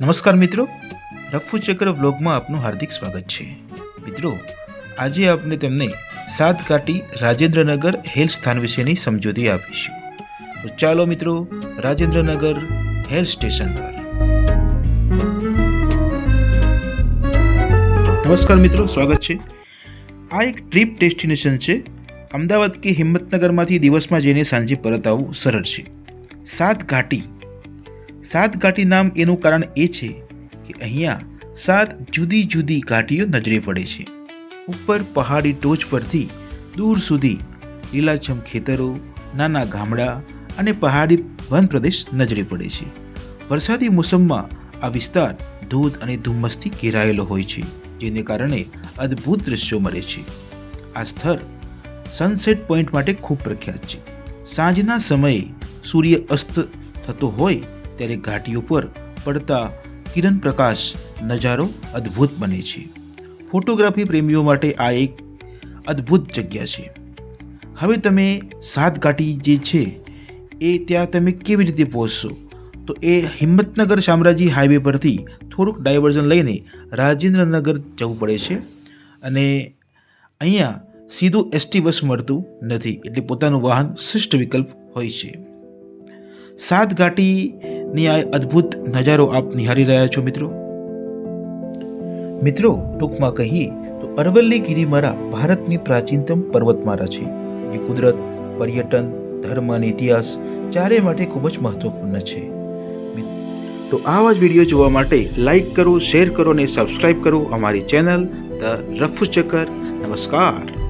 નમસ્કાર મિત્રો. રફુ ચક્ર વ્લોગમાં આપનું હાર્દિક સ્વાગત છે. મિત્રો, આજે આપણે તમને સાત ઘાટી રાજેન્દ્રનગર હેલ સ્થાન વિશેની સમજૂતી આપીશું. તો ચાલો મિત્રો, રાજેન્દ્રનગર હેલ સ્ટેશન પર. નમસ્કાર મિત્રો, સ્વાગત છે. આ એક ટ્રીપ ડેસ્ટિનેશન છે. અમદાવાદ કે હિંમતનગરમાંથી દિવસમાં જઈને સાંજે પરત આવવું સરળ છે. સાત ઘાટી સાત ઘાટી નામ એનું કારણ એ છે કે અહીંયા સાત જુદી જુદી ઘાટીઓ નજરે પડે છે. ઉપર પહાડી ટોચ પરથી દૂર સુધી લીલાછમ ખેતરો, નાના ગામડા અને પહાડી વન પ્રદેશ નજરે પડે છે. વરસાદી મોસમમાં આ વિસ્તાર ધોધ અને ધુમ્મસથી ઘેરાયેલો હોય છે, જેને કારણે અદ્ભુત દ્રશ્યો મળે છે. આ સ્થળ સનસેટ પોઈન્ટ માટે ખૂબ પ્રખ્યાત છે. સાંજના સમયે સૂર્ય અસ્ત થતો હોય ત્યારે ઘાટીઓ પર પડતા કિરણ પ્રકાશ નજારો અદ્ભુત બને છે. ફોટોગ્રાફી પ્રેમીઓ માટે આ એક અદ્ભુત જગ્યા છે. હવે તમે સાત ઘાટી જે છે, એ ત્યાં તમે કેવી રીતે પહોંચશો? તો એ હિંમતનગર શામરાજી હાઈવે પરથી થોડુંક ડાયવર્ઝન લઈને રાજેન્દ્રનગર જવું પડે છે. અને અહીંયા સીધું એસટી બસ મળતું નથી, એટલે પોતાનું વાહન શ્રેષ્ઠ વિકલ્પ હોય છે. સાત ઘાટીની આ અદ્ભુત નજારો આપ નિહાળી રહ્યા છો મિત્રો? મિત્રો, ટૂંકમાં કહીએ તો અરવલ્લી ગિરિમાળા ભારતની પ્રાચીનતમ પર્વતમાળા છે. એ કુદરત, પર્યટન, ધર્મ અને ઇતિહાસ ચારે માટે ખૂબ જ મહત્વપૂર્ણ છે. તો આવા જ વીડિયો જોવા માટે લાઈક કરો, શેર કરો અને સબસ્ક્રાઈબ કરો અમારી ચેનલ ધ રફુ ચક્કર. નમસ્કાર.